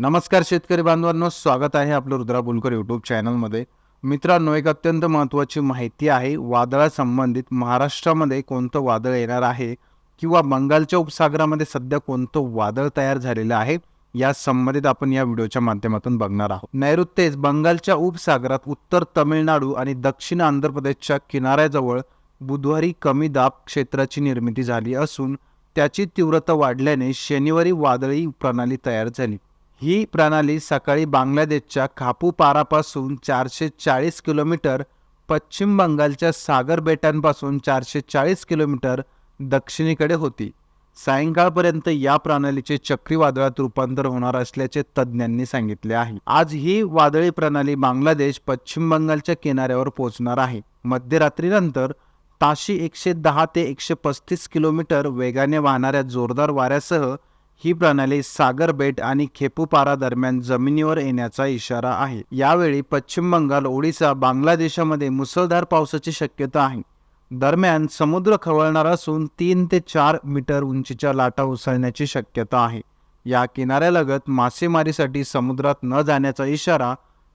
नमस्कार शेतकरी बांधवांनो स्वागत आहे आपलं रुद्रा बोलकर यूट्यूब चॅनलमध्ये मित्रांनो एक अत्यंत महत्त्वाची माहिती आहे वादळासंबंधित महाराष्ट्रामध्ये कोणतं वादळ येणार आहे किंवा बंगालच्या उपसागरामध्ये सध्या कोणतं वादळ तयार झालेलं आहे या संबंधित आपण या व्हिडिओच्या माध्यमातून बघणार आहोत. नैऋत्येस बंगालच्या उपसागरात उत्तर तमिळनाडू आणि दक्षिण आंध्र प्रदेशच्या किनाऱ्याजवळ बुधवारी कमी दाब क्षेत्राची निर्मिती झाली असून त्याची तीव्रता वाढल्याने शनिवारी वादळी प्रणाली तयार झाली. ही प्रणाली सकाळी बांगलादेशच्या खापूपारापासून चारशे चाळीस किलोमीटर पश्चिम बंगालच्या सागर बेटांपासून चारशे चाळीस किलोमीटर दक्षिणेकडे होती. सायंकाळपर्यंत या प्रणालीचे चक्रीवादळात रूपांतर होणार असल्याचे तज्ज्ञांनी सांगितले आहे. आज ही वादळी प्रणाली बांगलादेश पश्चिम बंगालच्या किनाऱ्यावर पोहोचणार आहे. मध्यरात्रीनंतर ताशी एकशे दहा ते एकशे पस्तीस किलोमीटर वेगाने वाहणाऱ्या जोरदार वाऱ्यासह ही प्रणाली सागर बेट आणि खेपूपारा दरम्यान जमिनीवर येण्याचा इशारा आहे. यावेळी पश्चिम बंगाल ओडिसा बांगलादेशामध्ये मुसळधार पावसाची शक्यता आहे. दरम्यान समुद्र खवळणार असून तीन ते चार मीटर उंचीच्या लाटा उसळण्याची शक्यता आहे. या किनाऱ्यालगत मासेमारीसाठी समुद्रात न जाण्याचा इशारा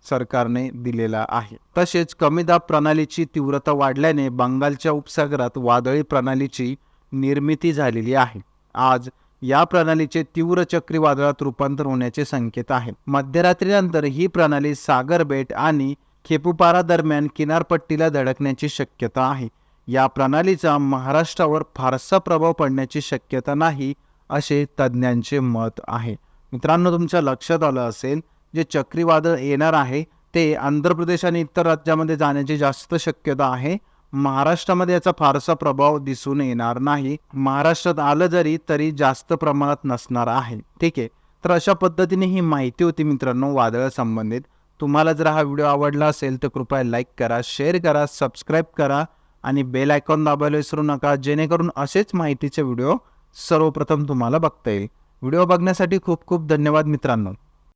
सरकारने दिलेला आहे. तसेच कमी दाब प्रणालीची तीव्रता वाढल्याने बंगालच्या उपसागरात वादळी प्रणालीची निर्मिती झालेली आहे. आज या प्रणालीचे तीव्र चक्रीवादळात रूपांतर होण्याचे संकेत आहेत. मध्यरात्रीनंतर ही प्रणाली सागर बेट आणि खेपुपारा दरम्यान किनारपट्टीला धडकण्याची शक्यता आहे. या प्रणालीचा महाराष्ट्रावर फारसा प्रभाव पडण्याची शक्यता नाही असे तज्ज्ञांचे मत आहे. मित्रांनो तुमच्या लक्षात आलं असेल जे चक्रीवादळ येणार आहे ते आंध्र प्रदेश आणि इतर राज्यामध्ये जाण्याची जास्त शक्यता आहे. महाराष्ट्रामध्ये याचा फारसा प्रभाव दिसून येणार नाही. महाराष्ट्रात आलं जरी तरी जास्त प्रमाणात नसणार आहे. ठीक आहे? तर अशा पद्धतीने ही माहिती होती मित्रांनो वादळासंबंधित तुम्हाला जर हा व्हिडिओ आवडला असेल तर कृपया लाईक करा शेअर करा सबस्क्राईब करा आणि बेल आयकॉन दाबायला विसरू नका जेणेकरून असेच माहितीचे व्हिडिओ सर्वप्रथम तुम्हाला बघता येईल. व्हिडिओ बघण्यासाठी खूप खूप धन्यवाद मित्रांनो.